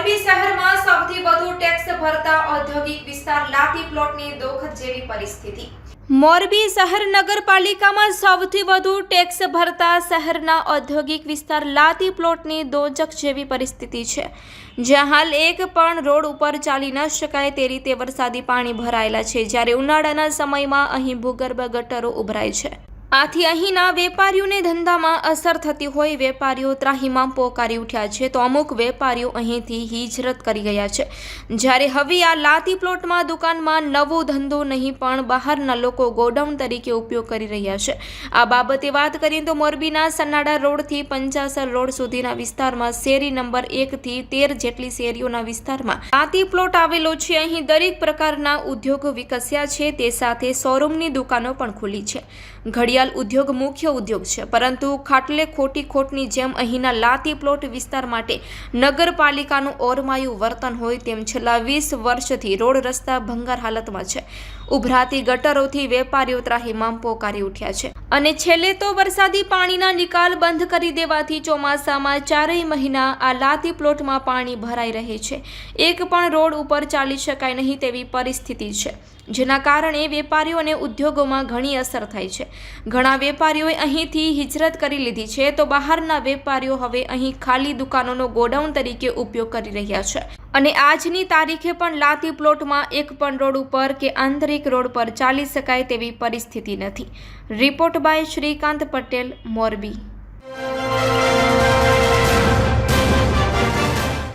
મોરબી શહેરમાં સૌથી વધુ ટેક્સ ભરતા ઔદ્યોગિક વિસ્તાર લાતી પ્લોટની દોખત જેવી પરિસ્થિતિ. મોરબી શહેર નગરપાલિકામાં સૌથી વધુ ટેક્સ ભરતા શહેરના ઔદ્યોગિક વિસ્તાર લાતી પ્લોટની દોજક જેવી પરિસ્થિતિ છે. જ્યાં હાલ એક પણ રોડ ઉપર ચાલી ન શકાય તે રીતે વરસાદી પાણી ભરાયેલા છે, જ્યારે ઉનાળાના સમયમાં અહીં ભૂગર્ભ ગટરો ઉભરાય છે. આથી અહીંના વેપારીઓને ધંધામાં અસર થતી હોય, વેપારીઓ ત્રાહીમાં પોકારી ઉઠ્યા છે, તો અમુક વેપારીઓ અહીંથી હિજરત કરી ગયા છે. જ્યારે હવે આ લાતી પ્લોટમાં દુકાનમાં નવો ધંધો નહીં, પણ બહારના લોકો ગોડાઉન તરીકે ઉપયોગ કરી રહ્યા છે. આ બાબતે વાત કરીએ તો મોરબીના સન્નાડા રોડથી પંચાસર રોડ સુધીના વિસ્તારમાં શેરી નંબર એકથી તેર જેટલી શેરીઓના વિસ્તારમાં લાતી પ્લોટ આવેલો છે. અહીં દરેક પ્રકારના ઉદ્યોગો વિકસ્યા છે, તે સાથે શોરૂમની દુકાનો પણ ખુલી છે. ઘડિયાળ ઉદ્યોગ મુખ્ય ઉદ્યોગ છે. પરંતુ ખાટલે ખોટી ખોટની જેમ અહીંના લાતી પ્લોટ વિસ્તાર માટે નગરપાલિકાનું ઓરમાયું વર્તન હોય તેમ છેલ્લા વીસ વર્ષથી રોડ રસ્તા ભંગાર હાલતમાં છે. ઉભરાતી ગટરોથી વેપારીઓ ત્રાહીમામ પોકારી ઉઠ્યા છે. અને છેલ્લે તો વરસાદી પાણીના નિકાલ બંધ કરી દેવાથી ચોમાસામાં ચારેય મહિના આ લાતી પ્લોટમાં પાણી ભરાઈ રહે છે. એક પણ રોડ ઉપર ચાલી શકાય નહીં તેવી પરિસ્થિતિ છે. જેના કારણે વેપારીઓ અને ઉદ્યોગોમાં ઘણી અસર થાય છે. ઘણા વેપારીઓએ અહીંથી હિજરત કરી લીધી છે, તો બહારના વેપારીઓ હવે અહીં ખાલી દુકાનોનો ગોડાઉન તરીકે ઉપયોગ કરી રહ્યા છે. અને આજની તારીખે પણ લાતી પ્લોટમાં એક પણ રોડ ઉપર કે આંતરિક રોડ પર ચાલી શકાય તેવી પરિસ્થિતિ નથી. Report by Srikanth Patel, Morbi.